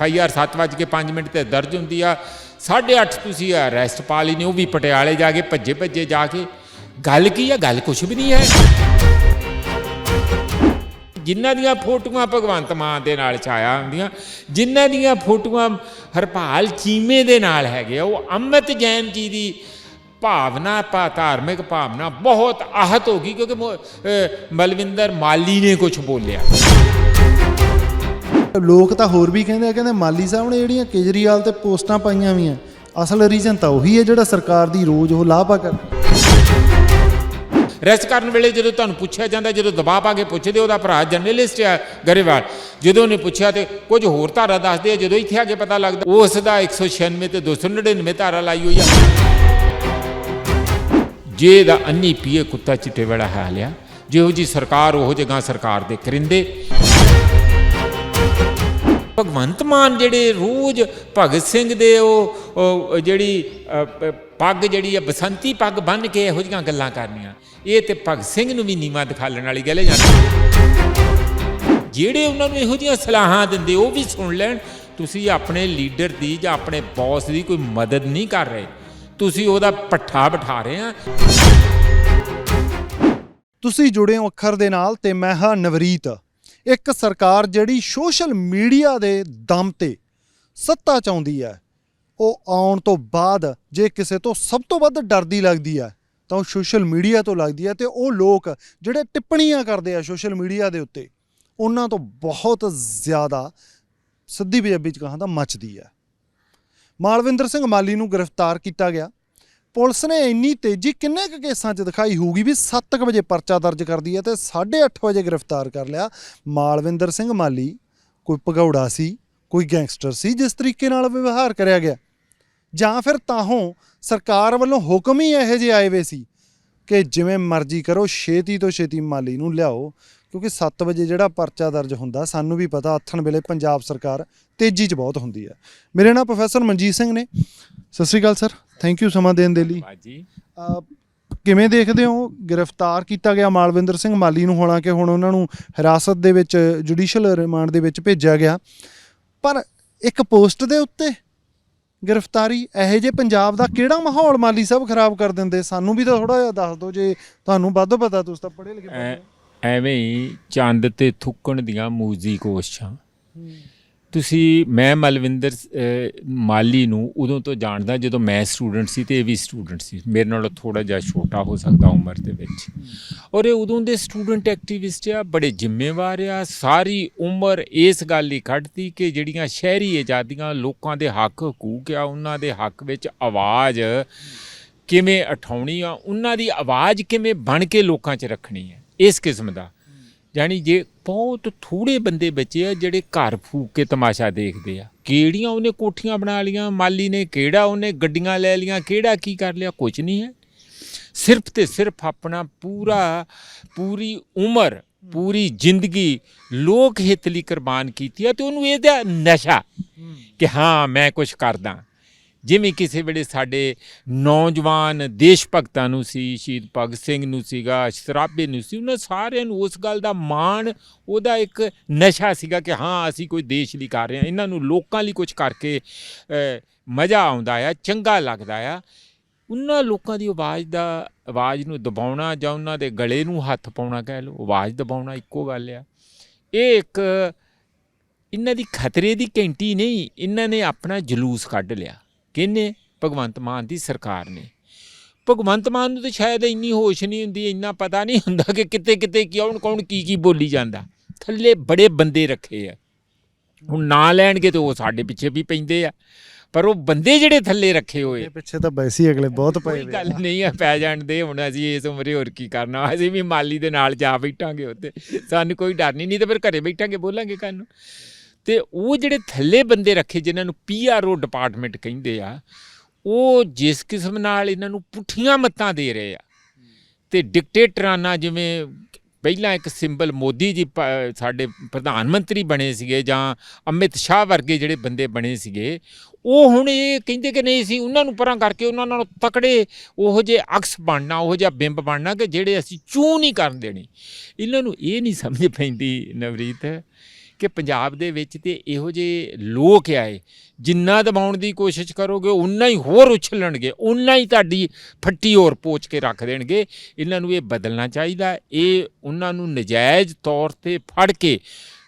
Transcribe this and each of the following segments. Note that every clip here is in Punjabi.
ਐਫ ਆਈ ਆਰ 7:05 ਮਿੰਟ ਤੇ ਦਰਜ ਹੁੰਦੀ ਆ। 8:30 ਤੁਸੀਂ ਅਰੈਸਟ ਪਾ ਲਈ ਨੇ ਉਹ ਵੀ ਪਟਿਆਲੇ ਜਾ ਕੇ ਭੱਜੇ ਭੱਜੇ ਜਾ ਕੇ। ਗੱਲ ਕੀ ਆ? ਗੱਲ ਕੁਛ ਵੀ ਨਹੀਂ ਹੈ। ਜਿਨ੍ਹਾਂ ਦੀਆਂ ਫੋਟੋਆਂ ਭਗਵੰਤ ਮਾਨ ਦੇ ਨਾਲ ਛਾਇਆ ਹੁੰਦੀਆਂ ਜਿਨ੍ਹਾਂ ਦੀਆਂ ਫੋਟੋਆਂ ਹਰਪਾਲ ਚੀਮੇ ਦੇ ਨਾਲ ਹੈਗੇ ਆ, ਉਹ ਅਮਿਤ ਜੈਨ ਜੀ ਦੀ ਭਾਵਨਾ ਪਾ ਧਾਰਮਿਕ ਭਾਵਨਾ ਬਹੁਤ ਆਹਤ ਹੋ ਗਈ ਕਿਉਂਕਿ ਮੋ- ਅਹ ਮਲਵਿੰਦਰ ਮਾਲੀ ਨੇ ਕੁਝ ਬੋਲਿਆ। ਲੋਕ ਤਾਂ ਹੋਰ ਵੀ ਕਹਿੰਦੇ ਆ, ਕਹਿੰਦੇ ਮਾਲੀ ਸਾਹਿਬ ਨੇ ਜਿਹੜੀਆਂ ਕੇਜਰੀਵਾਲ ਤੇ ਪੋਸਟਾਂ ਪਾਈਆਂ ਵੀਆਂ ਅਸਲ ਰੀਜ਼ਨ ਤਾਂ ਉਹੀ ਹੈ ਜਿਹੜਾ ਸਰਕਾਰ ਦੀ ਰੋਜ਼ ਉਹ ਲਾਪਾ ਕਰ ਰੈਸਟ ਕਰਨ ਵੇਲੇ ਜਦੋਂ ਤੁਹਾਨੂੰ ਪੁੱਛਿਆ ਜਾਂਦਾ, ਜਦੋਂ ਦਬਾਅ ਪਾ ਕੇ ਪੁੱਛਦੇ ਉਹਦਾ ਭਰਾ ਜਰਨਲਿਸਟ ਆ ਗਰੇਵਾਲ। ਜਦੋਂ ਉਹਨੇ ਪੁੱਛਿਆ ਤੇ ਕੁਝ ਹੋਰ ਧਾਰਾ ਦੱਸਦੇ ਆ, ਜਦੋਂ ਇੱਥੇ ਆ ਕੇ ਪਤਾ ਲੱਗਦਾ, ਉਸ ਦਾ 196 ਤੇ 299 ਧਾਰਾ ਲਾਈ ਹੋਈ ਆ। ਜੇ ਦਾ ਅੰਨੀ ਪੀਏ ਕੁੱਤਾ ਚਿੱਟੇ ਵਾਲਾ ਹਾਲ ਆ, ਜਿਹੋ ਜੀ ਸਰਕਾਰ ਉਹ ਜਗ੍ਹਾ ਸਰਕਾਰ ਦੇ ਕਰਿੰਦੇ। ਭਗਵੰਤ ਮਾਨ ਜਿਹੜੇ ਰੋਜ਼ ਭਗਤ ਸਿੰਘ ਦੇ ਉਹ ਜਿਹੜੀ ਪੱਗ ਜਿਹੜੀ ਆ, ਬਸੰਤੀ ਪੱਗ ਬੰਨ ਕੇ ਇਹੋ ਜਿਹੀਆਂ ਗੱਲਾਂ ਕਰਨੀਆਂ। ਇਹ ਤੇ ਭਗਤ ਸਿੰਘ ਨੂੰ ਵੀ ਨੀਵਾ ਦਿਖਾਲਣ ਵਾਲੀ ਗੱਲ ਹੈ ਜਾਂ ਜਿਹੜੇ ਉਹਨਾਂ ਨੂੰ ਇਹੋ ਜਿਹੀਆਂ ਸਲਾਹਾਂ ਦਿੰਦੇ, ਉਹ ਵੀ ਸੁਣ ਲੈਣ। ਤੁਸੀਂ ਆਪਣੇ ਲੀਡਰ ਦੀ ਜਾਂ ਆਪਣੇ ਬੌਸ ਦੀ ਕੋਈ ਮਦਦ ਨਹੀਂ ਕਰ ਰਹੇ। ਤੁਸੀਂ ਉਹਦਾ ਪੱਠਾ ਬਿਠਾ ਰਹੇ ਆ। ਤੁਸੀਂ ਜੁੜੇ ਹੋ ਅੱਖਰ ਦੇ ਨਾਲ ਤੇ ਮੈਂ ਹਾਂ ਨਵਰੀਤ। ਇੱਕ ਸਰਕਾਰ ਜਿਹੜੀ ਸੋਸ਼ਲ ਮੀਡੀਆ ਦੇ ਦਮ ਤੇ ਸੱਤਾ ਚਾਹੁੰਦੀ ਹੈ, ਉਹ ਆਉਣ ਤੋਂ ਬਾਅਦ ਜੇ ਕਿਸੇ ਤੋਂ ਸਭ ਤੋਂ ਵੱਧ ਡਰਦੀ ਲੱਗਦੀ ਹੈ, ਤਾਂ ਉਹ ਸੋਸ਼ਲ ਮੀਡੀਆ ਤੋਂ ਲੱਗਦੀ ਹੈ ਤੇ ਉਹ ਲੋਕ ਜਿਹੜੇ ਟਿੱਪਣੀਆਂ ਕਰਦੇ ਆ ਸੋਸ਼ਲ ਮੀਡੀਆ ਦੇ ਉੱਤੇ, ਉਹਨਾਂ ਤੋਂ ਬਹੁਤ ਜ਼ਿਆਦਾ ਸਿੱਧੀ ਪੰਜਾਬੀ ਚ ਕਹਾਂ ਤਾਂ ਮੱਚਦੀ ਹੈ। ਮਾਲਵਿੰਦਰ ਸਿੰਘ ਮਾਲੀ ਨੂੰ ਗ੍ਰਿਫਤਾਰ ਕੀਤਾ ਗਿਆ। ਪੁਲਿਸ ਨੇ ਇੰਨੀ ਤੇਜ਼ੀ ਕਿੰਨੇ ਕੁ ਕੇਸਾਂ 'ਚ ਦਿਖਾਈ ਹੋਊਗੀ ਵੀ 7 ਵਜੇ ਪਰਚਾ ਦਰਜ ਕਰਦੀ ਹੈ ਤੇ 8:30 ਵਜੇ ਗ੍ਰਿਫਤਾਰ ਕਰ ਲਿਆ ਮਾਲਵਿੰਦਰ ਸਿੰਘ ਮਾਲੀ, ਕੋਈ ਭਗੌੜਾ ਸੀ, ਕੋਈ ਗੈਂਗਸਟਰ ਸੀ, ਜਿਸ ਤਰੀਕੇ ਨਾਲ ਵਿਵਹਾਰ ਕਰਿਆ ਗਿਆ। ਜਾਂ ਫਿਰ ਤਾਹੋਂ ਸਰਕਾਰ ਵੱਲੋਂ ਹੁਕਮ ਹੀ ਇਹੋ ਜਿਹੇ ਆਏ ਵੇ ਸੀ ਕਿ ਜਿਵੇਂ ਮਰਜ਼ੀ ਕਰੋ, ਛੇਤੀ ਤੋਂ ਛੇਤੀ ਮਾਲੀ ਨੂੰ ਲਿਆਓ, ਕਿਉਂਕਿ 7 ਵਜੇ ਜਿਹੜਾ ਪਰਚਾ ਦਰਜ ਹੁੰਦਾ, ਸਾਨੂੰ ਵੀ ਪਤਾ ਆਥਣ ਵੇਲੇ ਪੰਜਾਬ ਸਰਕਾਰ ਤੇਜ਼ੀ 'ਚ ਬਹੁਤ ਹੁੰਦੀ ਹੈ। ਮੇਰੇ ਨਾਲ ਪ੍ਰੋਫੈਸਰ ਮਨਜੀਤ ਸਿੰਘ ਨੇ। ਸਤਿ ਸ਼੍ਰੀ ਅਕਾਲ, ਸਰ। ਥੈਂਕ ਯੂ ਸਮਾਂ ਦੇਣ ਦੇ ਲਈ। ਬਾਜੀ ਕਿਵੇਂ ਦੇਖਦੇ ਹੋ? ਗ੍ਰਿਫਤਾਰ ਕੀਤਾ ਗਿਆ ਮਾਲਵਿੰਦਰ ਸਿੰਘ ਮਾਲੀ ਨੂੰ ਹਾਲਾਂਕਿ ਹੁਣ ਉਹਨਾਂ ਨੂੰ ਹਿਰਾਸਤ ਦੇ ਵਿੱਚ ਜੁਡੀਸ਼ੀਅਲ ਰਿਮਾਂਡ ਦੇ ਵਿੱਚ ਭੇਜਿਆ ਗਿਆ। ਪਰ ਇੱਕ ਪੋਸਟ ਦੇ ਉੱਤੇ ਗ੍ਰਿਫਤਾਰੀ ਇਹੋ ਜਿਹੇ ਪੰਜਾਬ ਦਾ ਕਿਹੜਾ ਮਾਹੌਲ ਮਾਲੀ ਸਾਹਿਬ ਖਰਾਬ ਕਰ ਦਿੰਦੇ? ਸਾਨੂੰ ਵੀ ਤਾਂ ਥੋੜਾ ਜਿਹਾ ਦੱਸ ਦਿਓ ਜੇ ਤੁਹਾਨੂੰ ਵੱਧ ਪਤਾ ਤੁਸੀਂ ਤਾਂ ਪੜ੍ਹੇ ਲਿਖੇ। ਐਵੇਂ ਹੀ ਚੰਦ ਤੇ ਥੁੱਕਣ ਦੀਆਂ ਮੂਜੀ ਕੋਸ਼ਿਸ਼ਾਂ। ਤੁਸੀਂ ਮੈਂ ਮਲਵਿੰਦਰ ਅਹ, ਮਾਲੀ ਨੂੰ ਉਦੋਂ ਤੋਂ ਜਾਣਦਾ ਜਦੋਂ ਮੈਂ ਸਟੂਡੈਂਟ ਸੀ ਤੇ ਇਹ ਵੀ ਸਟੂਡੈਂਟ ਸੀ। ਮੇਰੇ ਨਾਲੋਂ ਥੋੜਾ ਜਿਹਾ ਛੋਟਾ ਹੋ ਸਕਦਾ ਉਮਰ ਦੇ ਵਿੱਚ। ਔਰ ਇਹ ਉਦੋਂ ਦੇ ਸਟੂਡੈਂਟ ਐਕਟੀਵਿਸਟ ਆ ਬੜੇ ਜ਼ਿੰਮੇਵਾਰ ਆ ਸਾਰੀ ਉਮਰ ਇਸ ਗੱਲ ਲਈ ਕੱਢਤੀ ਕਿ ਜਿਹੜੀਆਂ ਸ਼ਹਿਰੀ ਆਜ਼ਾਦੀਆਂ ਲੋਕਾਂ ਦੇ ਹੱਕ ਹਕੂਕ ਆ ਉਹਨਾਂ ਦੇ ਹੱਕ ਵਿੱਚ ਆਵਾਜ਼ ਕਿਵੇਂ ਉਠਾਉਣੀ ਆ ਉਹਨਾਂ ਦੀ ਆਵਾਜ਼ ਕਿਵੇਂ ਬਣ ਕੇ ਲੋਕਾਂ 'ਚ ਰੱਖਣੀ ਹੈ ਇਸ ਕਿਸਮ ਦਾ। ਯਾਨੀ ਜੇ ਬਹੁਤ ਥੋੜੇ ਬੰਦੇ ਬਚੇ ਆ ਜਿਹੜੇ ਘਰ ਫੂਕ ਕੇ ਤਮਾਸ਼ਾ ਦੇਖਦੇ ਆ ਕਿਹੜੀਆਂ ਉਹਨੇ ਕੋਠੀਆਂ ਬਣਾ ਲੀਆਂ ਮਾਲੀ ਨੇ ਕਿਹੜਾ ਉਹਨੇ ਗੱਡੀਆਂ ਲੈ ਲੀਆਂ ਕਿਹੜਾ ਕੀ ਕਰ ਲਿਆ ਕੁਝ ਨਹੀਂ ਹੈ। ਸਿਰਫ ਤੇ ਸਿਰਫ ਆਪਣਾ ਪੂਰਾ ਪੂਰੀ ਉਮਰ ਪੂਰੀ ਜ਼ਿੰਦਗੀ ਲੋਕ ਹਿੱਤ ਲਈ ਕੁਰਬਾਨ ਕੀਤੀ ਆ ਤੇ ਉਹਨੂੰ ਇਹਦਾ ਨਸ਼ਾ ਕਿ ਹਾਂ ਮੈਂ ਕੁਝ ਕਰਦਾ। ਜਿਵੇਂ ਕਿਸੇ ਵੇਲੇ ਸਾਡੇ ਨੌਜਵਾਨ ਦੇਸ਼ ਭਗਤਾਂ ਨੂੰ ਸੀ, ਸ਼ਹੀਦ ਭਗਤ ਸਿੰਘ ਨੂੰ ਸੀਗਾ, ਸ਼ਰਾਬੇ ਨੂੰ ਸੀ, ਉਹਨਾਂ ਸਾਰਿਆਂ ਨੂੰ ਉਸ ਗੱਲ ਦਾ ਮਾਣ, ਉਹਦਾ ਇੱਕ ਨਸ਼ਾ ਸੀਗਾ ਕਿ ਹਾਂ, ਅਸੀਂ ਕੋਈ ਦੇਸ਼ ਲਈ ਕਰ ਰਹੇ ਹਾਂ। ਇਹਨਾਂ ਨੂੰ ਲੋਕਾਂ ਲਈ ਕੁਝ ਕਰਕੇ ਮਜ਼ਾ ਆਉਂਦਾ ਆ, ਚੰਗਾ ਲੱਗਦਾ ਆ। ਉਹਨਾਂ ਲੋਕਾਂ ਦੀ ਆਵਾਜ਼ ਦਾ, ਆਵਾਜ਼ ਨੂੰ ਦਬਾਉਣਾ ਜਾਂ ਉਹਨਾਂ ਦੇ ਗਲੇ ਨੂੰ ਹੱਥ ਪਾਉਣਾ ਕਹਿ ਲਓ, ਆਵਾਜ਼ ਦਬਾਉਣਾ ਇੱਕੋ ਗੱਲ ਆ। ਇਹ ਇੱਕ ਇਹਨਾਂ ਦੀ ਖਤਰੇ ਦੀ ਘੰਟੀ ਨਹੀਂ, ਇਹਨਾਂ ਨੇ ਆਪਣਾ ਜਲੂਸ ਕੱਢ ਲਿਆ। ਕਿਹਨੇ? ਭਗਵੰਤ ਮਾਨ ਦੀ ਸਰਕਾਰ ਨੇ। ਭਗਵੰਤ ਮਾਨ ਨੂੰ ਤਾਂ ਸ਼ਾਇਦ ਇੰਨੀ ਹੋਸ਼ ਨਹੀਂ ਹੁੰਦੀ ਇੰਨਾ ਪਤਾ ਨਹੀਂ ਹੁੰਦਾ ਕਿ ਕਿਤੇ ਕਿਤੇ ਕੌਣ ਕੌਣ ਕੀ ਕੀ ਬੋਲੀ ਜਾਂਦਾ। ਥੱਲੇ ਬੜੇ ਬੰਦੇ ਰੱਖੇ ਆ। ਹੁਣ ਨਾਂ ਲੈਣਗੇ ਤੇ ਉਹ ਸਾਡੇ ਪਿੱਛੇ ਵੀ ਪੈਂਦੇ ਆ। ਪਰ ਉਹ ਬੰਦੇ ਜਿਹੜੇ ਥੱਲੇ ਰੱਖੇ ਹੋਏ। ਇਹ ਪਿੱਛੇ ਤਾਂ ਵੈਸੇ ਅਗਲੇ ਬਹੁਤ ਪਏ ਕੋਈ ਗੱਲ ਨਹੀਂ ਆ ਪੈ ਜਾਣ ਦੇ ਹੁਣ ਅਸੀਂ ਇਸ ਉਮਰੇ ਹੋਰ ਕੀ ਕਰਨਾ। ਅਸੀਂ ਵੀ ਮਾਲੀ ਦੇ ਨਾਲ ਜਾ ਬੈਠਾਂਗੇ ਉੱਤੇ ਸਾਨੂੰ ਕੋਈ ਡਰ ਨਹੀਂ ਨਹੀਂ ਤਾਂ ਫਿਰ ਘਰੇ ਬੈਠਾਂਗੇ ਬੋਲਾਂਗੇ ਕੱਲ ਨੂੰ ਤੇ ਉਹ ਜਿਹੜੇ ਥੱਲੇ ਬੰਦੇ ਰੱਖੇ ਜਿਨ੍ਹਾਂ ਨੂੰ ਪੀਆਰਓ ਡਿਪਾਰਟਮੈਂਟ ਕਹਿੰਦੇ ਆ, ਉਹ ਜਿਸ ਕਿਸਮ ਨਾਲ ਇਹਨਾਂ ਨੂੰ ਪੁੱਠੀਆਂ ਮੱਤਾਂ ਦੇ ਰਹੇ ਆ। ਤੇ ਡਿਕਟੇਟਰਾਨਾ ਜਿਵੇਂ ਪਹਿਲਾਂ ਇੱਕ ਸਿੰਬਲ ਮੋਦੀ ਜੀ ਪ- ਸਾਡੇ ਪ੍ਰਧਾਨ ਮੰਤਰੀ ਬਣੇ ਸੀਗੇ ਜਾਂ ਅਮਿਤ ਸ਼ਾਹ ਵਰਗੇ ਜਿਹੜੇ ਬੰਦੇ ਬਣੇ ਸੀਗੇ, ਉਹ ਹੁਣ ਇਹ ਕਹਿੰਦੇ ਕਿ ਨਹੀਂ ਸੀ ਉਹਨਾਂ ਨੂੰ ਪਰਾਂ ਕਰਕੇ ਉਹਨਾਂ ਨਾਲ ਤਕੜੇ ਉਹੋ ਜਿਹੇ ਅਕਸ ਬਣਨਾ, ਉਹੋ ਜਿਹਾ ਬਿੰਬ ਬਣਨਾ ਕਿ ਜਿਹੜੇ ਅਸੀਂ ਚੂ ਨਹੀਂ ਕਰਨ ਦੇਣੀ। ਇਹਨਾਂ ਨੂੰ ਇਹ ਨਹੀਂ ਸਮਝ ਪੈਂਦੀ ਨਵਰੀਤ ਕਿ ਪੰਜਾਬ ਦੇ ਵਿੱਚ ਤੇ ਇਹੋ ਜਿਹੇ ਲੋਕ ਆਏ, ਜਿੰਨਾ ਦਬਾਉਣ ਦੀ ਕੋਸ਼ਿਸ਼ ਕਰੋਗੇ ਉਨਾ ਹੀ ਹੋਰ ਉਛਲਣਗੇ ਉਨਾ ਹੀ ਤੁਹਾਡੀ ਫੱਟੀ ਹੋਰ ਪੋਚ ਕੇ ਰੱਖ ਦੇਣਗੇ। ਇਹਨਾਂ ਨੂੰ ਇਹ ਬਦਲਣਾ ਚਾਹੀਦਾ। ਇਹ ਉਹਨਾਂ ਨੂੰ ਨਜਾਇਜ਼ ਤੌਰ ਤੇ ਫੜ ਕੇ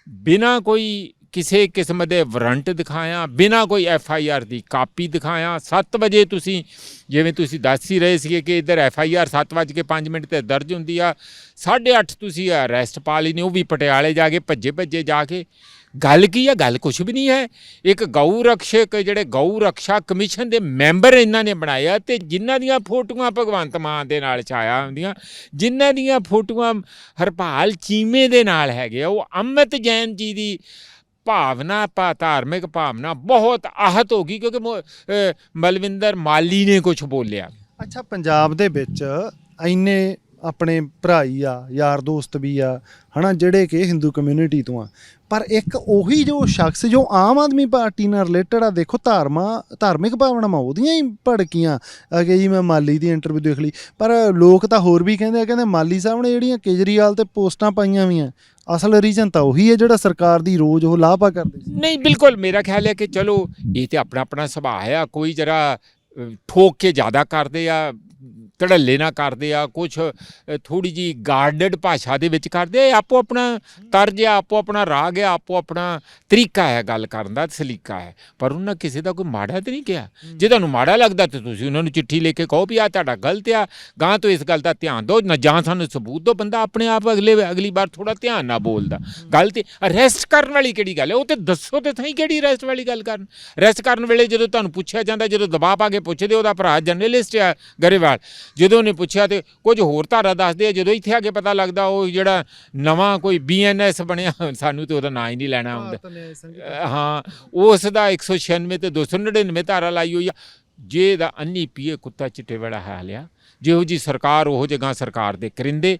ਬਿਨਾਂ ਕੋਈ ਕਿਸੇ ਕਿਸਮ ਦੇ ਵਾਰੰਟ ਦਿਖਾਇਆ ਬਿਨਾਂ ਕੋਈ ਐਫ ਆਈ ਆਰ ਦੀ ਕਾਪੀ ਦਿਖਾਇਆ। 7 ਵਜੇ ਤੁਸੀਂ ਜਿਵੇਂ ਤੁਸੀਂ ਦੱਸ ਹੀ ਰਹੇ ਸੀਗੇ ਕਿ ਇੱਧਰ ਐਫ ਆਈ ਆਰ 7:05 ਮਿੰਟ ਤੇ ਦਰਜ ਹੁੰਦੀ ਆ 8:30 ਤੁਸੀਂ ਅਰੈਸਟ ਪਾ ਲਈ ਨੇ ਉਹ ਵੀ ਪਟਿਆਲੇ ਜਾ ਕੇ ਭੱਜੇ ਭੱਜੇ ਜਾ ਕੇ। ਗੱਲ ਕੀ ਆ? ਗੱਲ ਕੁਝ ਵੀ ਨਹੀਂ ਹੈ। ਇੱਕ ਗਊ ਰਕਸ਼ਕ ਜਿਹੜੇ ਗਊ ਰਕਸ਼ਾ ਕਮਿਸ਼ਨ ਦੇ ਮੈਂਬਰ ਇਹਨਾਂ ਨੇ ਬਣਾਇਆ ਤੇ ਜਿਨ੍ਹਾਂ ਦੀਆਂ ਫੋਟੋਆਂ ਭਗਵੰਤ ਮਾਨ ਦੇ ਨਾਲ ਛਾਇਆ ਹੁੰਦੀਆਂ ਜਿਨ੍ਹਾਂ ਦੀਆਂ ਫੋਟੋਆਂ ਹਰਪਾਲ ਚੀਮੇ ਦੇ ਨਾਲ ਹੈਗੇ ਆ, ਉਹ ਅਮਿਤ ਜੈਨ ਜੀ ਦੀ ਭਾਵਨਾ, ਪਾ ਧਾਰਮਿਕ ਭਾਵਨਾ ਬਹੁਤ ਆਹਤ ਹੋ ਗਈ ਕਿਉਂਕਿ ਮੋ- ਅਹ, ਮਲਵਿੰਦਰ ਮਾਲੀ ਨੇ ਕੁਝ ਬੋਲਿਆ। ਅੱਛਾ, ਪੰਜਾਬ ਦੇ ਵਿੱਚ ਇੰਨੇ ਆਪਣੇ ਭਰਾਈ ਆ, ਯਾਰ ਦੋਸਤ ਵੀ ਆ, ਹਨਾ, ਜਿਹੜੇ ਕਿ ਹਿੰਦੂ ਕਮਿਊਨਿਟੀ ਤੋਂ ਆ। ਪਰ ਇੱਕ ਉਹੀ ਜੋ ਸ਼ਖਸ ਜੋ ਆਮ ਆਦਮੀ ਪਾਰਟੀ ਨਾਲ ਰਿਲੇਟਡ ਆ, ਦੇਖੋ ਧਾਰਮਾ, ਧਾਰਮਿਕ ਭਾਵਨਾਵਾਂ ਉਹਦੀਆਂ ਹੀ ਭੜਕੀਆਂ। ਆ ਜੀ ਮੈਂ ਮਾਲੀ ਦੀ ਇੰਟਰਵਿਊ ਦੇਖ ਲਈ, ਪਰ ਲੋਕ ਤਾਂ ਹੋਰ ਵੀ ਕਹਿੰਦੇ ਆ, ਕਹਿੰਦੇ ਮਾਲੀ ਸਾਹਿਬ ਨੇ ਜਿਹੜੀਆਂ ਕੇਜਰੀਵਾਲ ਤੇ ਪੋਸਟਾਂ ਪਾਈਆਂ ਵੀਆਂ ਅਸਲ ਰੀਜਨ ਤਾਂ ਉਹੀ ਹੈ ਜਿਹੜਾ ਸਰਕਾਰ ਦੀ ਰੋਜ਼ ਉਹ ਲਾਪਾ ਕਰਦੇ ਸੀ। ਨਹੀਂ, ਬਿਲਕੁਲ, ਮੇਰਾ ਖਿਆਲ ਹੈ ਕਿ ਚਲੋ, ਇਹ ਤੇ ਆਪਣਾ ਆਪਣਾ ਸੁਭਾਅ ਆ ਕੋਈ ਜਰਾ ਠੋਕ ਕੇ ਜ਼ਿਆਦਾ ਕਰਦੇ ਆ ਧੜੱਲੇ ਨਾ ਕਰਦੇ ਆ ਕੁਝ ਥੋੜੀ ਜੀ ਗਾਰਡਡ ਭਾਸ਼ਾ ਦੇ ਵਿੱਚ ਕਰਦੇ ਆ ਆਪੋ ਆਪਣਾ ਤਰਜ ਆ ਆਪੋ ਆਪਣਾ ਰਾਗ ਆ ਆਪੋ ਆਪਣਾ ਤਰੀਕਾ ਹੈ ਗੱਲ ਕਰਨ ਦਾ ਸਲੀਕਾ ਹੈ। ਪਰ ਉਹਨਾਂ ਕਿਸੇ ਦਾ ਕੋਈ ਮਾੜਾ ਤੇ ਨਹੀਂ ਕਿਹਾ। ਜੇ ਤੁਹਾਨੂੰ ਮਾੜਾ ਲੱਗਦਾ ਤੇ ਤੁਸੀਂ ਉਹਨਾਂ ਨੂੰ ਚਿੱਠੀ ਲਿਖ ਕੇ ਕਹੋ ਵੀ ਆ ਤੁਹਾਡਾ ਗਲਤ ਆ ਗਾਂ ਤੋਂ ਇਸ ਗੱਲ ਦਾ ਧਿਆਨ ਦਿਓ ਨਾ ਜਾਂ ਸਾਨੂੰ ਸਬੂਤ ਦਿਓ ਬੰਦਾ ਆਪਣੇ ਆਪ ਅਗਲੇ ਅਗਲੀ ਵਾਰ ਥੋੜਾ ਧਿਆਨ ਨਾਲ ਬੋਲਦਾ। ਗੱਲ ਤੇ ਅਰੈਸਟ ਕਰਨ ਵਾਲੀ ਕਿਹੜੀ ਗੱਲ ਹੈ? ਉਹ ਤੇ ਦੱਸੋ ਤੇ ਸਹੀ ਕਿਹੜੀ ਅਰੈਸਟ ਵਾਲੀ ਗੱਲ ਕਰਨ। ਅਰੈਸਟ ਕਰਨ ਵੇਲੇ ਜਦੋਂ ਤੁਹਾਨੂੰ ਪੁੱਛਿਆ ਜਾਂਦਾ ਜਦੋਂ ਦਬਾਅ ਪਾ ਕੇ ਪੁੱਛਦੇ ਉਹਦਾ ਭਰਾ ਜਰਨਲਿਸਟ ਆ ਗਰੇਵਾਲ। ਜਦੋਂ ਉਹਨੇ ਪੁੱਛਿਆ ਤੇ ਕੁਝ ਹੋਰ ਧਾਰਾ ਦੱਸਦੇ ਆ ਜਦੋਂ ਇੱਥੇ ਆ ਕੇ ਪਤਾ ਲੱਗਦਾ ਉਹ ਜਿਹੜਾ ਨਵਾਂ ਕੋਈ ਬੀਐਨਐਸ ਬਣਿਆ ਸਾਨੂੰ ਤੇ ਉਹਦਾ ਨਾਂ ਹੀ ਨਹੀਂ ਲੈਣਾ ਅਹ ਹਾਂ ਉਸ ਦਾ 196 ਤੇ 299 ਧਾਰਾ ਲਾਈ ਹੋਈ ਆ। ਜੇ ਦਾ ਅੰਨੀ ਪੀਏ ਕੁੱਤਾ ਚਿੱਟੇ ਵਾਲਾ ਹਾਲ ਆ ਜਿਹੋ ਜੀ ਸਰਕਾਰ ਉਹ ਜਗ੍ਹਾ ਸਰਕਾਰ ਦੇ ਕਰਿੰਦੇ।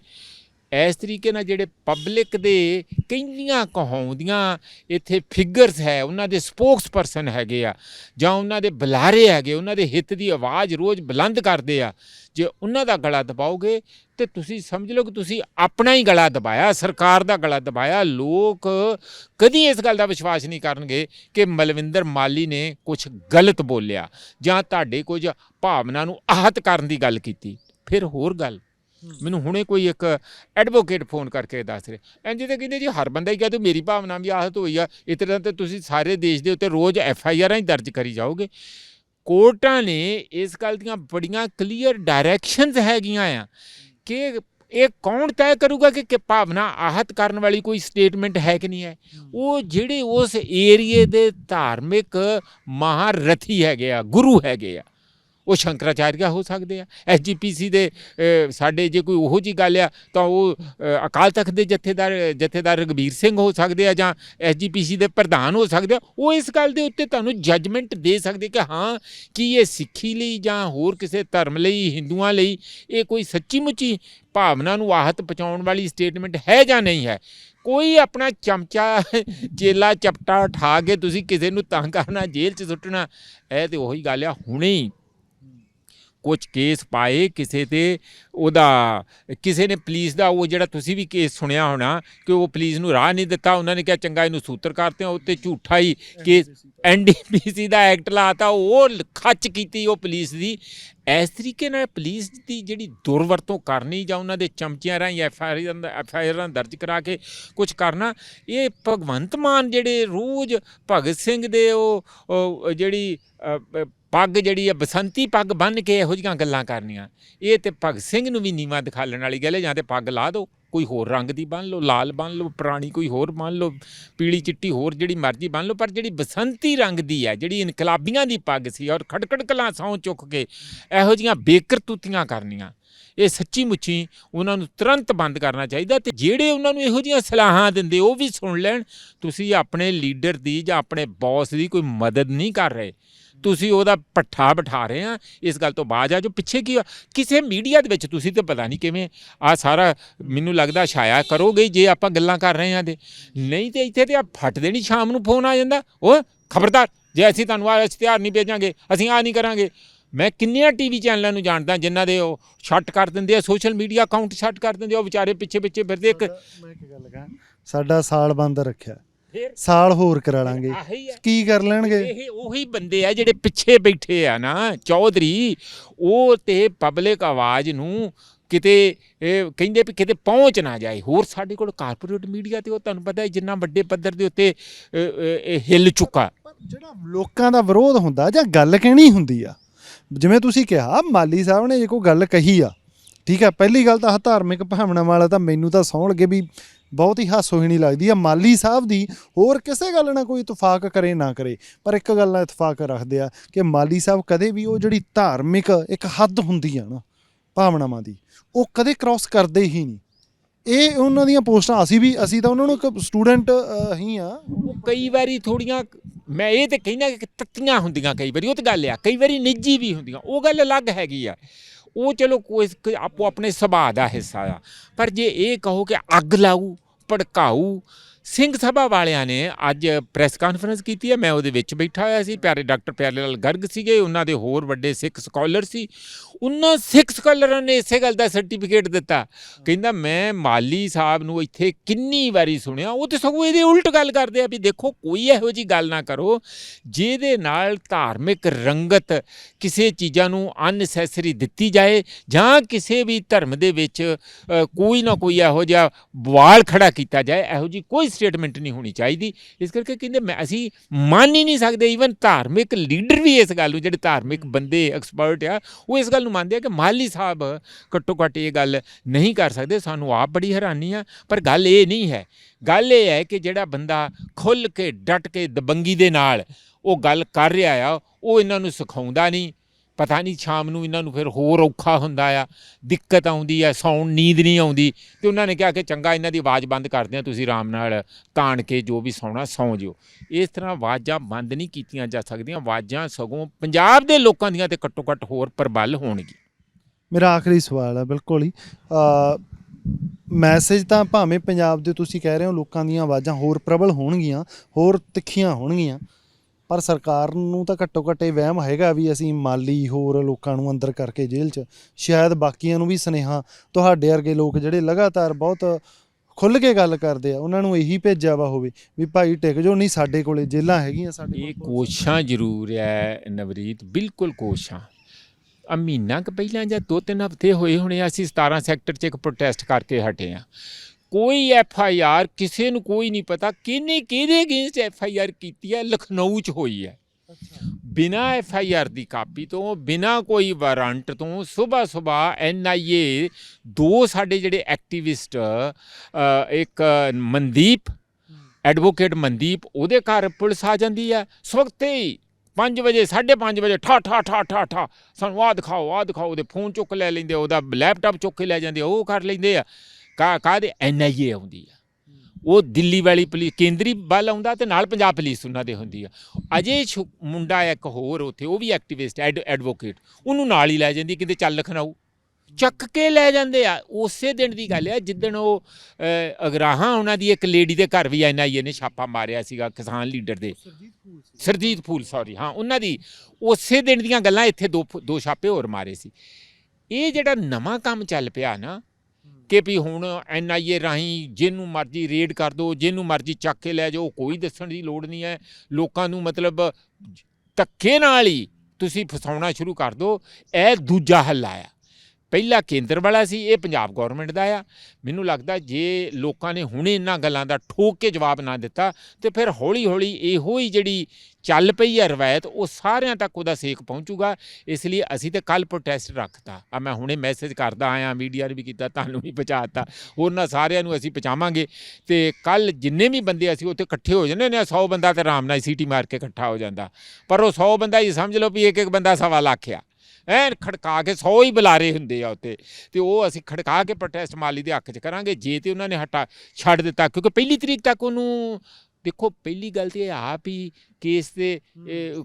ਇਸ ਤਰੀਕੇ ਨਾਲ ਜਿਹੜੇ ਪਬਲਿਕ ਦੇ ਕਿੰਨੀਆਂ ਕਹਾਉਂਦੀਆਂ ਇੱਥੇ ਫਿਗਰਸ ਹੈ, ਉਹਨਾਂ ਦੇ ਸਪੋਕਸ ਪਰਸਨ ਹੈਗੇ ਆ, ਜਾਂ ਉਹਨਾਂ ਦੇ ਬੁਲਾਰੇ ਹੈਗੇ, ਉਹਨਾਂ ਦੇ ਹਿੱਤ ਦੀ ਆਵਾਜ਼ ਰੋਜ਼ ਬੁਲੰਦ ਕਰਦੇ ਆ। ਜੇ ਉਹਨਾਂ ਦਾ ਗਲਾ ਦਬਾਓਗੇ ਤੇ ਤੁਸੀਂ ਸਮਝ ਲਓ ਕਿ ਤੁਸੀਂ ਆਪਣਾ ਹੀ ਗਲਾ ਦਬਾਇਆ, ਸਰਕਾਰ ਦਾ ਗਲਾ ਦਬਾਇਆ, ਲੋਕ ਕਦੀ ਇਸ ਗੱਲ ਦਾ ਵਿਸ਼ਵਾਸ ਨਹੀਂ ਕਰਨਗੇ ਕਿ ਮਲਵਿੰਦਰ ਮਾਲੀ ਨੇ ਕੁਝ ਗਲਤ ਬੋਲਿਆ, ਜਾਂ ਤੁਹਾਡੇ ਕੁਝ ਭਾਵਨਾ ਨੂੰ ਆਹਤ ਕਰਨ ਦੀ ਗੱਲ ਕੀਤੀ। ਫਿਰ ਹੋਰ ਗੱਲ। ਮੈਨੂੰ ਹੁਣੇ ਕੋਈ ਇੱਕ ਐਡਵੋਕੇਟ ਫੋਨ ਕਰਕੇ ਦੱਸ ਰਿਹਾ। ਇੰਜ ਤੇ ਕਹਿੰਦੇ ਜੀ ਹਰ ਬੰਦਾ ਹੀ ਕਹੇ ਮੇਰੀ ਭਾਵਨਾ ਵੀ ਆਹਤ ਹੋਈ ਆ ਇਸ ਤਰ੍ਹਾਂ ਤੇ ਤੁਸੀਂ ਸਾਰੇ ਦੇਸ਼ ਦੇ ਉੱਤੇ ਰੋਜ਼ ਐਫ ਆਈ ਆਰਾਂ ਹੀ ਦਰਜ ਕਰੀ ਜਾਓਗੇ। ਕੋਰਟਾਂ ਨੇ ਇਸ ਗੱਲ ਦੀਆਂ ਬੜੀਆਂ ਕਲੀਅਰ ਡਾਇਰੈਕਸ਼ਨਸ ਹੈਗੀਆਂ ਆ ਕਿ ਇਹ ਕੌਣ ਤੈਅ ਕਰੂਗਾ ਕਿ ਕਿ ਭਾਵਨਾ ਆਹਤ ਕਰਨ ਵਾਲੀ ਕੋਈ ਸਟੇਟਮੈਂਟ ਹੈ ਕਿ ਨਹੀਂ ਹੈ। ਉਹ ਜਿਹੜੇ ਉਸ ਏਰੀਏ ਦੇ ਧਾਰਮਿਕ ਮਹਾਰਥੀ ਹੈਗੇ ਆ ਗੁਰੂ ਹੈਗੇ ਆ ਉਹ ਸ਼ੰਕਰਾਚਾਰਿਆ ਹੋ ਸਕਦੇ ਆ। ਐਸਜੀਪੀਸੀ ਦੇ ਸਾਡੇ ਜੇ ਕੋਈ ਉਹੋ ਜੀ ਗੱਲ ਆ, ਤਾਂ ਉਹ ਅਕਾਲ ਤਖਤ ਦੇ ਜਥੇਦਾਰ ਜਥੇਦਾਰ ਰਗਵੀਰ ਸਿੰਘ ਹੋ ਸਕਦੇ ਆ ਜਾਂ ਐਸਜੀਪੀਸੀ ਦੇ ਪ੍ਰਧਾਨ ਹੋ ਸਕਦੇ ਆ। ਉਹ ਇਸ ਗੱਲ ਦੇ ਉੱਤੇ ਤੁਹਾਨੂੰ ਜੱਜਮੈਂਟ ਦੇ ਸਕਦੇ ਕਿ ਹਾਂ, ਕੀ ਇਹ ਸਿੱਖੀ ਲਈ ਜਾਂ ਹੋਰ ਕਿਸੇ ਧਰਮ ਲਈ, ਹਿੰਦੂਆਂ ਲਈ ਇਹ ਕੋਈ ਸੱਚੀ ਮੁੱਚੀ ਭਾਵਨਾ ਨੂੰ ਆਹਤ ਪਹੁੰਚਾਉਣ ਵਾਲੀ ਸਟੇਟਮੈਂਟ ਹੈ ਜਾਂ ਨਹੀਂ ਹੈ। ਕੋਈ ਆਪਣਾ ਚਮਚਾ, ਚੇਲਾ, ਚਪਟਾ ਉਠਾ ਕੇ ਤੁਸੀਂ ਕਿਸੇ ਨੂੰ ਤੰਗ ਕਰਨਾ, ਜੇਲ੍ਹ 'ਚ ਸੁੱਟਣਾ, ਇਹ ਤੇ ਉਹੀ ਗੱਲ ਆ, ਹੁਣੇ ਕੁਝ ਕੇਸ ਪਾਏ ਕਿਸੇ ਤੇ ਉਹਦਾ, ਕਿਸੇ ਨੇ ਪੁਲਿਸ ਦਾ, ਉਹ ਜਿਹੜਾ ਤੁਸੀਂ ਵੀ ਕੇਸ ਸੁਣਿਆ ਹੋਣਾ ਕਿ ਉਹ ਪੁਲਿਸ ਨੂੰ ਰਾਹ ਨਹੀਂ ਦਿੱਤਾ, ਉਹਨਾਂ ਨੇ ਕਿਹਾ ਚੰਗਾ ਇਹਨੂੰ ਸੂਤਰ ਕਰਤੇ, ਉਹ ਤੇ ਝੂਠਾ ਹੀ ਕੇਸ ਐਨਡੀਪੀਸੀ ਦਾ ਐਕਟ ਲਾਤਾ, ਉਹ ਖੱਚ ਕੀਤੀ ਉਹ ਪੁਲਿਸ ਦੀ। ਇਸ ਤਰੀਕੇ ਨਾਲ ਪੁਲਿਸ ਦੀ ਜਿਹੜੀ ਦੁਰਵਰਤੋਂ ਕਰਨੀ ਜਾਂ ਉਹਨਾਂ ਦੇ ਚਮਚਿਆਂ ਰਾਹੀਂ ਐਫ ਆਈ ਆਰ ਦਰਜ ਕਰਾ ਕੇ ਕੁਝ ਕਰਨਾ, ਇਹ ਭਗਵੰਤ ਮਾਨ ਜਿਹੜੇ ਰੋਜ਼ ਭਗਤ ਸਿੰਘ ਦੇ ਉਹ ਜਿਹੜੀ ਪੱਗ ਜਿਹੜੀ ਹੈ ਬਸੰਤੀ ਪੱਗ ਬੰਨ ਕੇ ਇਹੋ ਜਿਹੀਆਂ ਗੱਲਾਂ ਕਰਨੀਆਂ। ਇਹ ਤੇ ਭਗਤ ਸਿੰਘ ਨੂੰ ਵੀ ਨੀਵਾ ਦਿਖਾਲਣ ਵਾਲੀ ਗੱਲ ਹੈ, ਜਾਂ ਤੇ ਪੱਗ ਲਾ ਦਿਓ, ਕੋਈ ਹੋਰ ਰੰਗ ਦੀ ਬੰਨ ਲਓ, ਲਾਲ ਬੰਨ ਲਓ, ਪੁਰਾਣੀ ਕੋਈ ਹੋਰ ਬੰਨ ਲਓ, ਪੀਲੀ ਚਿੱਟੀ ਹੋਰ ਜਿਹੜੀ ਮਰਜ਼ੀ ਬੰਨ ਲਓ, ਪਰ ਜਿਹੜੀ ਬਸੰਤੀ ਰੰਗ ਦੀ ਹੈ, ਜਿਹੜੀ ਇਨਕਲਾਬੀਆਂ ਦੀ ਪੱਗ ਸੀ ਔਰ ਖੜਕੜ ਕਲਾਂ ਸੌਂ ਚੁੱਕ ਕੇ ਇਹੋ ਜਿਹੀਆਂ ਬੇਕਰਤੂਤੀਆਂ ਕਰਨੀਆਂ। ਇਹ ਸੱਚੀ ਮੁੱਚੀ ਉਹਨਾਂ ਨੂੰ ਤੁਰੰਤ ਬੰਦ ਕਰਨਾ ਚਾਹੀਦਾ ਤੇ ਜਿਹੜੇ ਉਹਨਾਂ ਨੂੰ ਇਹੋ ਜਿਹੀਆਂ ਸਲਾਹਾਂ ਦਿੰਦੇ ਉਹ ਵੀ ਸੁਣ ਲੈਣ। ਤੁਸੀਂ ਆਪਣੇ ਲੀਡਰ ਦੀ ਜਾਂ ਆਪਣੇ ਬੌਸ ਦੀ ਕੋਈ ਮਦਦ ਨਹੀਂ ਕਰ ਰਹੇ। ਤੁਸੀਂ ਉਹਦਾ ਪੱਠਾ ਬਿਠਾ ਰਹੇ ਆ। ਇਸ ਗੱਲ ਤੋਂ ਬਾਅਦ ਆ ਜੋ ਪਿੱਛੇ ਕੀ ਹੋਇਆ? ਕਿਸੇ ਮੀਡੀਆ ਦੇ ਵਿੱਚ ਤੁਸੀਂ ਤੇ ਪਤਾ ਨਹੀਂ ਕਿਵੇਂ ਆ ਸਾਰਾ ਮੈਨੂੰ ਲੱਗਦਾ ਛਾਇਆ ਕਰੋਗੇ ਜੇ ਆਪਾਂ ਗੱਲਾਂ ਕਰ ਰਹੇ ਆ ਤੇ। ਨਹੀਂ ਤੇ ਇੱਥੇ ਤੇ ਆ ਫਟ ਦੇਣੀ ਸ਼ਾਮ ਨੂੰ ਫੋਨ ਆ ਜਾਂਦਾ। ਉਹ ਖਬਰਦਾਰ, ਜੇ ਅਸੀਂ ਤੁਹਾਨੂੰ ਆ ਇਸ਼ਤਿਹਾਰ ਨਹੀਂ ਭੇਜਾਂਗੇ, ਅਸੀਂ ਆ ਨਹੀਂ ਕਰਾਂਗੇ। ਮੈਂ ਕਿੰਨਿਆਂ ਟੀਵੀ ਚੈਨਲਾਂ ਨੂੰ ਜਾਣਦਾ ਜਿਨ੍ਹਾਂ ਦੇ ਉਹ ਸ਼ਟ ਕਰ ਦਿੰਦੇ ਆ ਸੋਸ਼ਲ ਮੀਡੀਆ ਅਕਾਊਂਟ ਸ਼ਟ ਕਰ ਦਿੰਦੇ ਆ ਉਹ ਵਿਚਾਰੇ ਪਿੱਛੇ ਪਿੱਛੇ ਫਿਰਦੇ ਇੱਕ ਮੈਂ ਇੱਕ ਗੱਲ ਕਹਾਂ ਸਾਡਾ ਸਾਲ ਬੰਦ ਰੱਖਿਆ। ਫਿਰ? ਸਾਲ ਹੋਰ ਕਰਾ ਲਾਂਗੇ। ਆਹੀ ਆ। ਕੀ ਕਰ ਲੈਣਗੇ? ਇਹ ਉਹੀ ਬੰਦੇ ਆ ਜਿਹੜੇ ਪਿੱਛੇ ਬੈਠੇ ਆ ਨਾ ਚੌਧਰੀ ਉਹ ਤੇ ਪਬਲਿਕ ਆਵਾਜ਼ ਨੂੰ ਕਿਤੇ ਇਹ ਕਹਿੰਦੇ ਵੀ ਕਿਤੇ ਪਹੁੰਚ ਨਾ ਜਾਏ। ਹੋਰ ਸਾਡੇ ਕੋਲ ਕਾਰਪੋਰੇਟ ਮੀਡੀਆ ਤੇ ਉਹ ਤੁਹਾਨੂੰ ਪਤਾ ਹੈ ਜਿੰਨਾ ਵੱਡੇ ਪੱਧਰ ਦੇ ਉੱਤੇ ਅ, ਅ, ਇਹ ਹਿੱਲ ਚੁੱਕਾ। ਪਰ ਜਿਹੜਾ ਲੋਕਾਂ ਦਾ ਵਿਰੋਧ ਹੁੰਦਾ ਜਾਂ ਗੱਲ ਕਹਿਣੀ ਹੁੰਦੀ ਆ ਜਿਵੇਂ ਤੁਸੀਂ ਕਿਹਾ, ਮਾਲੀ ਸਾਹਿਬ ਨੇ ਜੇ ਕੋਈ ਗੱਲ ਕਹੀ ਆ, ਠੀਕ ਹੈ, ਪਹਿਲੀ ਗੱਲ ਤਾਂ ਧਾਰਮਿਕ ਭਾਵਨਾ ਵਾਲਾ ਤਾਂ ਮੈਨੂੰ ਤਾਂ ਸੌਣਗੇ ਵੀ ਬਹੁਤ ਹੀ ਹਾਸੋਹੀਣੀ ਲੱਗਦੀ ਆ। ਮਾਲੀ ਸਾਹਿਬ ਦੀ ਹੋਰ ਕਿਸੇ ਗੱਲ ਨਾਲ ਕੋਈ ਇਤਫਾਕ ਕਰੇ ਨਾ ਕਰੇ, ਪਰ ਇੱਕ ਗੱਲ ਨਾਲ ਇਤਫਾਕ ਰੱਖਦੇ ਆ ਕਿ ਮਾਲੀ ਸਾਹਿਬ ਕਦੇ ਵੀ ਉਹ ਜਿਹੜੀ ਧਾਰਮਿਕ ਇੱਕ ਹੱਦ ਹੁੰਦੀ ਆ ਨਾ ਭਾਵਨਾਵਾਂ ਦੀ, ਉਹ ਕਦੇ ਕ੍ਰਾਸ ਕਰਦੇ ਹੀ ਨਹੀਂ। ਇਹ ਉਹਨਾਂ ਦੀਆਂ ਪੋਸਟਾਂ, ਅਸੀਂ ਵੀ, ਅਸੀਂ ਤਾਂ ਉਹਨਾਂ ਨੂੰ ਇੱਕ ਸਟੂਡੈਂਟ ਹੀ ਆ। ਕਈ ਵਾਰੀ ਥੋੜੀਆਂ ਮੈਂ ਇਹ ਤੇ ਕਹਿੰਦਾ ਕਿ ਤੱਤੀਆਂ ਹੁੰਦੀਆਂ ਕਈ ਵਾਰੀ, ਉਹ ਤੇ ਗੱਲ ਆ, ਕਈ ਵਾਰੀ ਨਿੱਜੀ ਵੀ ਹੁੰਦੀਆਂ, ਉਹ ਗੱਲ ਅਲੱਗ ਹੈਗੀ ਆ। ਉਹ ਚਲੋ ਕੋਈ ਆਪੋ ਆਪਣੇ ਸੁਭਾਅ ਦਾ ਹਿੱਸਾ ਆ, ਪਰ ਜੇ ਇਹ ਕਹੋ ਕਿ ਅੱਗ ਲਾਊ, ਭੜਕਾਊ, ਸਿੰਘ ਸਭਾ ਵਾਲਿਆਂ ਨੇ ਅੱਜ ਪ੍ਰੈਸ ਕਾਨਫਰੰਸ ਕੀਤੀ ਹੈ ਮੈਂ ਉਹਦੇ ਵਿੱਚ ਬੈਠਾ ਹੋਇਆ ਸੀ, ਪਿਆਰੇ ਡਾਕਟਰ ਪਿਆਰੇ ਲਾਲ ਗਰਗ ਸੀਗੇ, ਉਹਨਾਂ ਦੇ ਹੋਰ ਵੱਡੇ ਸਿੱਖ ਸਕਾਲਰ ਸੀ ਉਹਨਾਂ ਸਿੱਖ ਸਕਾਲਰਾਂ ਨੇ ਇਸੇ ਗੱਲ ਦਾ ਸਰਟੀਫਿਕੇਟ ਦਿੱਤਾ। ਕਹਿੰਦਾ ਮੈਂ ਮਾਲੀ ਸਾਹਿਬ ਨੂੰ ਇੱਥੇ ਕਿੰਨੀ ਵਾਰੀ ਸੁਣਿਆ ਉਹ ਤੇ ਸਗੋਂ ਇਹਦੇ ਉਲਟ ਗੱਲ ਕਰਦੇ ਆ ਵੀ ਦੇਖੋ ਕੋਈ ਇਹੋ ਜੀ ਗੱਲ ਨਾ ਕਰੋ ਜਿਹਦੇ ਨਾਲ ਧਾਰਮਿਕ ਰੰਗਤ ਕਿਸੇ ਚੀਜ਼ਾਂ ਨੂੰ ਅਨਸੈਸਰੀ ਦਿੱਤੀ ਜਾਏ ਜਾਂ ਕਿਸੇ ਵੀ ਧਰਮ ਦੇ ਵਿੱਚ ਕੋਈ ਨਾ ਕੋਈ ਇਹੋ ਜਿਹਾ ਬਵਾਲ ਖੜਾ ਕੀਤਾ ਜਾਏ ਇਹੋ ਜੀ ਕੋਈ ਸਟੇਟਮੈਂਟ ਨਹੀਂ ਹੋਣੀ ਚਾਹੀਦੀ। ਇਸ ਕਰਕੇ ਕਹਿੰਦੇ ਮੈਂ ਅਸੀਂ ਮੰਨ ਹੀ ਨਹੀਂ ਸਕਦੇ ਈਵਨ ਧਾਰਮਿਕ ਲੀਡਰ ਵੀ ਇਸ ਗੱਲ ਨੂੰ ਜਿਹੜੇ ਧਾਰਮਿਕ ਬੰਦੇ ਐਕਸਪਰਟ ਆ ਉਹ ਇਸ ਗੱਲ ਨੂੰ ਮੰਨਦੇ ਆ ਕਿ ਮਾਲੀ ਸਾਹਿਬ ਘੱਟੋ ਘੱਟ ਇਹ ਗੱਲ ਨਹੀਂ ਕਰ ਸਕਦੇ, ਸਾਨੂੰ ਆਪ ਬੜੀ ਹੈਰਾਨੀ ਆ, ਪਰ ਗੱਲ ਇਹ ਨਹੀਂ ਹੈ। ਗੱਲ ਇਹ ਹੈ ਕਿ ਜਿਹੜਾ ਬੰਦਾ ਖੁੱਲ ਕੇ, ਡਟ ਕੇ, ਦਬੰਗੀ ਦੇ ਨਾਲ ਉਹ ਗੱਲ ਕਰ ਰਿਹਾ ਆ, ਉਹ ਇਹਨਾਂ ਨੂੰ ਸਿਖਾਉਂਦਾ ਨਹੀਂ ਪਤਾ ਨਹੀਂ ਸ਼ਾਮ ਨੂੰ ਇਹਨਾਂ ਨੂੰ ਫਿਰ ਹੋਰ ਔਖਾ ਹੁੰਦਾ ਆ, ਦਿੱਕਤ ਆਉਂਦੀ ਆ, ਸੌਣ, ਨੀਂਦ ਨਹੀਂ ਆਉਂਦੀ। ਤੇ ਉਹਨਾਂ ਨੇ ਕਿਹਾ ਕਿ ਚੰਗਾ ਇਹਨਾਂ ਦੀ ਆਵਾਜ਼ ਬੰਦ ਕਰਦੇ ਆ ਤੁਸੀਂ ਆਰਾਮ ਨਾਲ ਤਾਣ ਕੇ ਜੋ ਵੀ ਸੌਣਾ ਸੌਂ ਜਿਓ। ਇਸ ਤਰ੍ਹਾਂ ਆਵਾਜ਼ਾਂ ਬੰਦ ਨਹੀਂ ਕੀਤੀਆਂ ਜਾ ਸਕਦੀਆਂ, ਆਵਾਜ਼ਾਂ ਸਗੋਂ ਪੰਜਾਬ ਦੇ ਲੋਕਾਂ ਦੀਆਂ ਤੇ ਘੱਟੋ ਘੱਟ ਹੋਰ ਪ੍ਰਬਲ ਹੋਣਗੀਆਂ। ਮੇਰਾ ਆਖਰੀ ਸਵਾਲ ਹੈ ਬਿਲਕੁਲ ਹੀ। ਮੈਸੇਜ ਤਾਂ ਭਾਵੇਂ ਪੰਜਾਬ ਦੇ ਤੁਸੀਂ ਕਹਿ ਰਹੇ ਹੋ, ਲੋਕਾਂ ਦੀਆਂ ਆਵਾਜ਼ਾਂ ਹੋਰ ਪ੍ਰਬਲ ਹੋਣਗੀਆਂ, ਹੋਰ ਤਿੱਖੀਆਂ ਹੋਣਗੀਆਂ ਪਰ ਸਰਕਾਰ ਨੂੰ ਤਾਂ ਘੱਟੋ ਘੱਟ ਵਹਿਮ ਹੈਗਾ ਵੀ ਅਸੀਂ ਮਾਲੀ ਹੋਰ ਲੋਕਾਂ ਨੂੰ ਅੰਦਰ ਕਰਕੇ ਜੇਲ੍ਹ 'ਚ ਸ਼ਾਇਦ ਬਾਕੀਆਂ ਨੂੰ ਵੀ ਸੁਨੇਹਾ ਤੁਹਾਡੇ ਵਰਗੇ ਲੋਕ ਜਿਹੜੇ ਲਗਾਤਾਰ ਬਹੁਤ ਖੁੱਲ ਕੇ ਗੱਲ ਕਰਦੇ ਆ ਉਹਨਾਂ ਨੂੰ ਇਹੀ ਭੇਜਿਆ ਵਾ ਹੋਵੇ ਵੀ ਭਾਈ ਟਿਕ ਜਾਓ ਨਹੀਂ ਸਾਡੇ ਕੋਲੇ ਜੇਲ੍ਹਾਂ ਹੈਗੀਆਂ ਸਾਡੇ ਇਹ ਕੋਸ਼ਾਂ ਜ਼ਰੂਰ ਹੈ ਨਵਰੀਤ ਬਿਲਕੁਲ ਕੋਸ਼ਾਂ ਆ ਮਹੀਨਾ ਕੁ ਪਹਿਲਾਂ ਜਾਂ ਦੋ ਤਿੰਨ ਹਫ਼ਤੇ ਹੋਏ ਹੋਣੇ ਅਸੀਂ 17 ਸੈਕਟਰ 'ਚ ਇੱਕ ਪ੍ਰੋਟੈਸਟ ਕਰਕੇ ਹਟੇ ਆ। ਕੋਈ ਐਫ ਆਈ ਆਰ ਕਿਸੇ ਨੂੰ ਕੋਈ ਨਹੀਂ ਪਤਾ ਕਿਹਨੇ ਕਿਹਦੇ ਅਗੇਂਸਟ ਐਫ ਆਈ ਆਰ ਕੀਤੀ ਹੈ ਲਖਨਊ 'ਚ ਹੋਈ ਹੈ। ਬਿਨਾ ਐਫ ਆਈ ਆਰ ਦੀ ਕਾਪੀ ਤੋਂ ਬਿਨਾ ਕੋਈ ਵਾਰੰਟ ਤੋਂ ਸਵੇਰ ਸਵੇਰ ਐਨ ਆਈ ਏ ਦੋ ਸਾਡੇ ਜਿਹੜੇ ਐਕਟਿਵਿਸਟ ਇੱਕ ਮਨਦੀਪ ਐਡਵੋਕੇਟ ਮਨਦੀਪ ਉਹਦੇ ਘਰ ਪੁਲਿਸ ਆ ਜਾਂਦੀ ਹੈ। ਸਵਖਤੇ ਹੀ 5 ਵਜੇ 5:30 ਵਜੇ ਠਾ ਠਾ ਠਾ ਠਾ ਠਾ ਸਾਨੂੰ ਆਹ ਦਿਖਾਓ ਆਹ ਦਿਖਾਓ ਉਹਦੇ ਫੋਨ ਚੁੱਕ ਲੈ ਲੈਂਦੇ ਉਹਦਾ ਲੈਪਟਾਪ ਚੁੱਕ ਕੇ ਲੈ ਜਾਂਦੇ ਉਹ ਕਰ ਲੈਂਦੇ ਆ। ਕਾ ਕਾਹਦੇ ਐਨਆਈਏ ਆਉਂਦੀ ਆ। ਉਹ ਦਿੱਲੀ ਵਾਲੀ ਪੁਲਿਸ ਕੇਂਦਰੀ ਬਲ ਆਉਂਦਾ ਤੇ ਨਾਲ ਪੰਜਾਬ ਪੁਲਿਸ ਉਹਨਾਂ ਦੇ ਹੁੰਦੀ ਆ। ਅਜੇ ਮੁੰਡਾ ਇੱਕ ਹੋਰ ਉੱਥੇ ਉਹ ਵੀ ਐਕਟਿਵਿਸਟ ਐਡ ਐਡਵੋਕੇਟ ਉਹਨੂੰ ਨਾਲ ਹੀ ਲੈ ਜਾਂਦੀ ਕਿਤੇ ਚੱਲ ਲਖਨਊ ਚੱਕ ਕੇ ਲੈ ਜਾਂਦੇ ਆ। ਉਸੇ ਦਿਨ ਦੀ ਗੱਲ ਆ ਜਿੱਦਣ ਉਹ ਅਗਰਾਹਾਂ ਉਹਨਾਂ ਦੀ ਇੱਕ ਲੇਡੀ ਦੇ ਘਰ ਵੀ ਐਨਆਈਏ ਨੇ ਛਾਪਾ ਮਾਰਿਆ ਸੀਗਾ ਕਿਸਾਨ ਲੀਡਰ ਦੇ। ਸਰਜੀਤ ਫੂਲ ਸੌਰੀ ਹਾਂ ਉਹਨਾਂ ਦੀ ਉਸੇ ਦਿਨ ਦੀਆਂ ਗੱਲਾਂ ਇੱਥੇ ਦੋ ਦੋ ਛਾਪੇ ਹੋਰ ਮਾਰੇ ਸੀ। ਇਹ ਜਿਹੜਾ ਨਵਾਂ ਕੰਮ ਚੱਲ ਪਿਆ ਨਾ ਕਿ ਵੀ ਹੁਣ ਐਨਆਈਏ ਰਾਹੀਂ ਜਿਹਨੂੰ ਮਰਜ਼ੀ ਰੇਡ ਕਰ ਦੋ ਜਿਹਨੂੰ ਮਰਜ਼ੀ ਚੱਕ ਕੇ ਲੈ ਜਾਓ, ਕੋਈ ਦੱਸਣ ਦੀ ਲੋੜ ਨਹੀਂ ਹੈ। ਲੋਕਾਂ ਨੂੰ ਮਤਲਬ ਧੱਕੇ ਨਾਲ ਹੀ ਤੁਸੀਂ ਫਸਾਉਣਾ ਸ਼ੁਰੂ ਕਰ ਦੋ ਇਹ ਦੂਜਾ ਹੱਲ ਆਇਆ। ਪਹਿਲਾ ਕੇਂਦਰ ਵਾਲਾ ਸੀ, ਇਹ ਪੰਜਾਬ ਗਵਰਨਮੈਂਟ ਦਾ ਆ। ਮੈਨੂੰ ਲੱਗਦਾ ਜੇ ਲੋਕਾਂ ਨੇ ਹੁਣੇ ਇਹਨਾਂ ਗੱਲਾਂ ਦਾ ਠੋਕ ਕੇ ਜਵਾਬ ਨਾ ਦਿੱਤਾ, ਤੇ ਫਿਰ ਹੌਲੀ ਹੌਲੀ ਇਹੋ ਹੀ ਜਿਹੜੀ ਚੱਲ ਪਈ ਹੈ ਰਵਾਇਤ, ਉਹ ਸਾਰਿਆਂ ਤੱਕ ਉਹਦਾ ਸੇਕ ਪਹੁੰਚੂਗਾ। ਇਸ ਲਈ ਅਸੀਂ ਤੇ ਕੱਲ ਪ੍ਰੋਟੈਸਟ ਰੱਖਤਾ। ਆ ਮੈਂ ਹੁਣੇ ਮੈਸੇਜ ਕਰਦਾ ਆਇਆ ਮੀਡੀਆ ਨੇ ਵੀ ਕੀਤਾ, ਤੁਹਾਨੂੰ ਵੀ ਪਹੁੰਚਾਤਾ। ਉਹਨਾਂ ਸਾਰਿਆਂ ਨੂੰ ਅਸੀਂ ਪਹੁੰਚਾਵਾਂਗੇ। ਤੇ ਕੱਲ ਜਿੰਨੇ ਵੀ ਬੰਦੇ ਅਸੀਂ ਉੱਥੇ ਇਕੱਠੇ ਹੋ ਜਾਂਦੇ ਨੇ 100 ਬੰਦਾ ਤੇ ਆਰਾਮ ਨਾਲ ਸੀਟੀ ਮਾਰ ਕੇ ਇਕੱਠਾ ਹੋ ਜਾਂਦਾ। ਪਰ ਉਹ 100 ਬੰਦਾ ਹੀ ਸਮਝ ਲਓ ਵੀ ਇੱਕ ਇੱਕ ਬੰਦਾ ਸਵਾ ਲੱਖ ਆ। ਐਨ ਖੜਕਾ ਕੇ 100 ਹੀ ਬੁਲਾਰੇ ਹੁੰਦੇ ਆ ਉੱਤੇ ਤੇ ਉਹ ਅਸੀਂ ਖੜਕਾ ਕੇ ਪ੍ਰੋਟੈਸਟ ਮਾਲੀ ਦੇ ਹੱਕ 'ਚ ਕਰਾਂਗੇ। ਜੇ ਤੇ ਉਹਨਾਂ ਨੇ ਹਟਾ ਛੱਡ ਦਿੱਤਾ, ਕਿਉਂਕਿ ਪਹਿਲੀ ਤਰੀਕ ਤੱਕ ਉਹਨੂੰ ਦੇਖੋ ਪਹਿਲੀ ਗੱਲ ਤੇ ਆਪ ਹੀ ਕੇਸ ਤੇ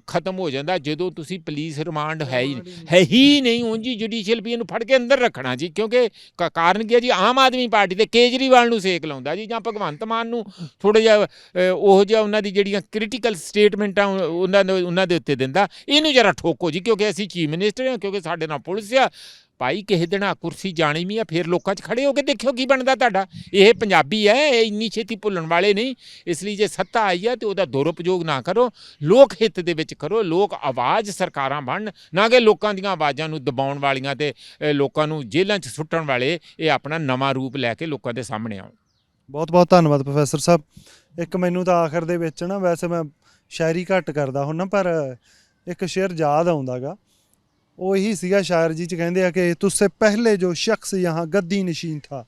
ਖਤਮ ਹੋ ਜਾਂਦਾ ਜਦੋਂ ਤੁਸੀਂ ਪੁਲਿਸ ਰਿਮਾਂਡ ਹੈ ਹੀ ਹੈ ਹੀ ਨਹੀਂ ਉਂਝ ਜੁਡੀਸ਼ੀਅਲ ਵੀ ਇਹਨੂੰ ਫੜ ਕੇ ਅੰਦਰ ਰੱਖਣਾ ਜੀ ਕਿਉਂਕਿ ਕਾਰਨ ਕੀ ਹੈ ਜੀ? ਆਮ ਆਦਮੀ ਪਾਰਟੀ ਤੇ ਕੇਜਰੀਵਾਲ ਨੂੰ ਸੇਕ ਲਾਉਂਦਾ ਜੀ ਜਾਂ ਭਗਵੰਤ ਮਾਨ ਨੂੰ ਥੋੜਾ ਜਿਹਾ ਉਹੋ ਜਿਹਾ ਉਹਨਾਂ ਦੀ ਜਿਹੜੀਆਂ ਕ੍ਰਿਟੀਕਲ ਸਟੇਟਮੈਂਟਾਂ ਉਹਨਾਂ ਦੇ ਉਹਨਾਂ ਦੇ ਉੱਤੇ ਦਿੰਦਾ। ਇਹਨੂੰ ਜਰਾ ਠੋਕੋ ਜੀ ਕਿਉਂਕਿ ਅਸੀਂ ਚੀਫ ਮਿਨਿਸਟਰ ਹਾਂ ਕਿਉਂਕਿ ਸਾਡੇ ਨਾਲ ਪੁਲਿਸ ਆ। ਭਾਈ ਕਿਸੇ ਦਿਨ ਆ ਕੁਰਸੀ ਜਾਣੀ ਵੀ ਆ, ਫਿਰ ਲੋਕਾਂ 'ਚ ਖੜੇ ਹੋ ਕੇ ਦੇਖਿਓ ਕੀ ਬਣਦਾ ਤੁਹਾਡਾ। ਇਹ ਪੰਜਾਬੀ ਹੈ ਇਹ ਇੰਨੀ ਛੇਤੀ ਭੁੱਲਣ ਵਾਲੇ ਨਹੀਂ। ਇਸ ਲਈ ਜੇ ਸੱਤਾ ਆਈ ਆ ਤੇ ਉਹਦਾ ਦੁਰਉਪਯੋਗ ਨਾ ਕਰੋ। ਲੋਕ ਹਿੱਤ ਦੇ ਵਿੱਚ ਕਰੋ ਲੋਕ ਆਵਾਜ਼ ਸਰਕਾਰਾਂ ਬਣਨ, ਨਾ ਕਿ ਲੋਕਾਂ ਦੀਆਂ ਆਵਾਜ਼ਾਂ ਨੂੰ ਦਬਾਉਣ ਵਾਲੀਆਂ ਤੇ ਲੋਕਾਂ ਨੂੰ ਜੇਲ੍ਹਾਂ 'ਚ ਸੁੱਟਣ ਵਾਲੇ ਇਹ ਆਪਣਾ ਨਵਾਂ ਰੂਪ ਲੈ ਕੇ ਲੋਕਾਂ ਦੇ ਸਾਹਮਣੇ ਆਉਣ। ਬਹੁਤ ਬਹੁਤ ਧੰਨਵਾਦ ਪ੍ਰੋਫੈਸਰ ਸਾਹਿਬ। ਇੱਕ ਮੈਨੂੰ ਤਾਂ ਆਖਰ ਦੇ ਵਿੱਚ ਨਾ, ਵੈਸੇ ਮੈਂ ਸ਼ਾਇਰੀ ਘੱਟ ਕਰਦਾ ਹੁੰਨਾ, ਪਰ ਇੱਕ ਸ਼ੇਰ ਯਾਦ ਆਉਂਦਾਗਾ। ਉਹ ਇਹੀ ਸੀਗਾ ਸ਼ਾਇਰ ਜੀ, ਚ ਕਹਿੰਦੇ ਆ ਕਿ ਤੁਸੇ ਪਹਿਲੇ ਜੋ ਸ਼ਖਸ ਯਹਾਂ ਗੱਦੀ ਨਸ਼ੀਨ ਥਾ,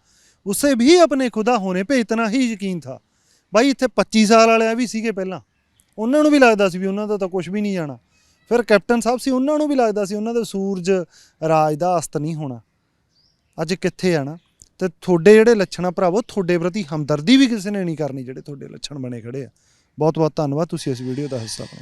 ਉਸੇ ਵੀ ਆਪਣੇ ਖੁਦਾ ਹੋਣੇ 'ਤੇ ਇਤਨਾ ਹੀ ਯਕੀਨ ਥਾ। ਬਾਈ ਇੱਥੇ 25 ਸਾਲ ਵਾਲਿਆ ਵੀ ਸੀਗੇ ਪਹਿਲਾਂ। ਉਹਨਾਂ ਨੂੰ ਵੀ ਲੱਗਦਾ ਸੀ ਵੀ ਉਹਨਾਂ ਦਾ ਤਾਂ ਕੁਝ ਵੀ ਨਹੀਂ ਜਾਣਾ। ਫਿਰ ਕੈਪਟਨ ਸਾਹਿਬ ਸੀ, ਉਹਨਾਂ ਨੂੰ ਵੀ ਲੱਗਦਾ ਸੀ ਉਹਨਾਂ ਦਾ ਸੂਰਜ ਰਾਜ ਦਾ ਅਸਤ ਨਹੀਂ ਹੋਣਾ। ਅੱਜ ਕਿੱਥੇ ਆ ਨਾ? ਤੇ ਤੁਹਾਡੇ ਜਿਹੜੇ ਲੱਛਣ ਆ ਭਰਾਵੋ, ਤੁਹਾਡੇ ਪ੍ਰਤੀ ਹਮਦਰਦੀ ਵੀ ਕਿਸੇ ਨੇ ਨਹੀਂ ਕਰਨੀ ਜਿਹੜੇ ਤੁਹਾਡੇ ਲੱਛਣ ਬਣੇ ਖੜੇ ਆ। ਬਹੁਤ ਬਹੁਤ ਧੰਨਵਾਦ, ਤੁਸੀਂ ਇਸ ਵੀਡੀਓ ਦਾ ਹਿੱਸਾ ਬਣੇ